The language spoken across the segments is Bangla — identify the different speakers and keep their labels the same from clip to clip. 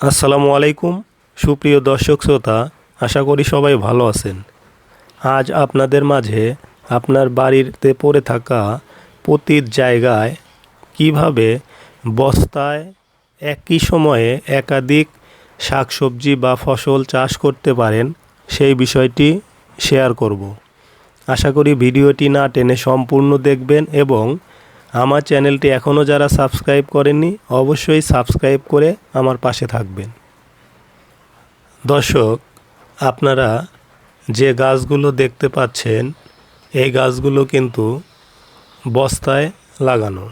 Speaker 1: আসসালামু আলাইকুম, সুপ্রিয় দর্শক শ্রোতা, আশা করি সবাই ভালো আছেন। আজ আপনাদের মাঝে আপনার বাড়িতে পড়ে থাকা পতির জায়গায় কীভাবে বস্তায় একই সময়ে একাধিক শাকসবজি বা ফসল চাষ করতে পারেন, সেই বিষয়টি শেয়ার করব। আশা করি ভিডিওটি না টেনে সম্পূর্ণ দেখবেন এবং আমার চ্যানেলটি এখনও যারা সাবস্ক্রাইব করেননি, অবশ্যই সাবস্ক্রাইব করে আমার পাশে থাকবেন। দর্শক, আপনারা যে গাছগুলো দেখতে পাচ্ছেন, এই গাছগুলো কিন্তু বস্তায় লাগানো।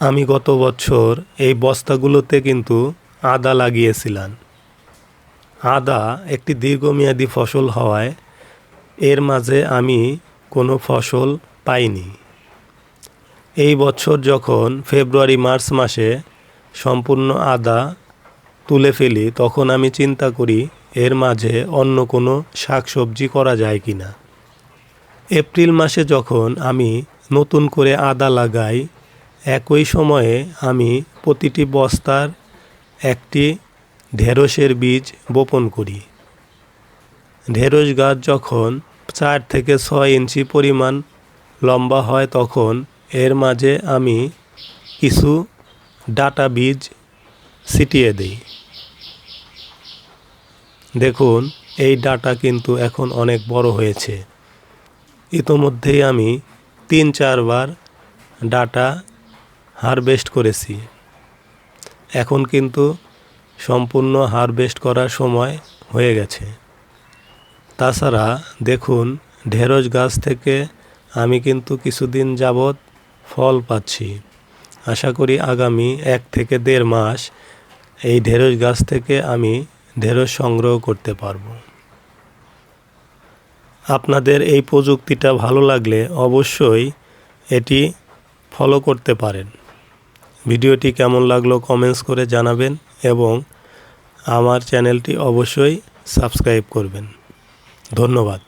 Speaker 1: আমি গত বছর এই বস্তাগুলোতে কিন্তু আদা লাগিয়েছিলাম। আদা একটি দীর্ঘমেয়াদী ফসল হওয়ায় এর মাঝে আমি কোনো ফসল পাইনি। এই বছর যখন ফেব্রুয়ারি, মার্চ মাসে সম্পূর্ণ আদা তুলে ফেলি, তখন আমি চিন্তা করি এর মাঝে অন্য কোনো শাকসবজি করা যায় কি না এপ্রিল মাসে যখন আমি নতুন করে আদা লাগাই, একই সময়ে আমি প্রতিটি বস্তার একটি ঢেঁড়সের বীজ বপন করি। ঢেঁড়স গাছ যখন চার থেকে ছয় ইঞ্চি পরিমাণ লম্বা হয়, তখন এর মাঝে আমি কিছু ডাটা বীজ ছিটিয়ে দিই। দেখুন, এই ডাটা কিন্তু এখন অনেক বড় হয়েছে। ইতোমধ্যেই আমি তিন চারবার ডাটা হারভেস্ট করেছি। এখন কিন্তু সম্পূর্ণ হারভেস্ট করার সময় হয়ে গেছে। তাছাড়া দেখুন, ঢেঁড়স গাছ থেকে আমি কিন্তু কিছুদিন যাবৎ ফল পাচ্ছি। আশা করি আগামী এক থেকে দেড় মাস এই ঢেঁড়স গাছ থেকে আমি ঢেঁড়স সংগ্রহ করতে পারব। আপনাদের এই প্রযুক্তিটা ভালো লাগলে অবশ্যই এটি ফলো করতে পারেন। ভিডিওটি কেমন লাগল কমেন্টস করে জানাবেন এবং আমার চ্যানেলটি অবশ্যই সাবস্ক্রাইব করবেন। ধন্যবাদ।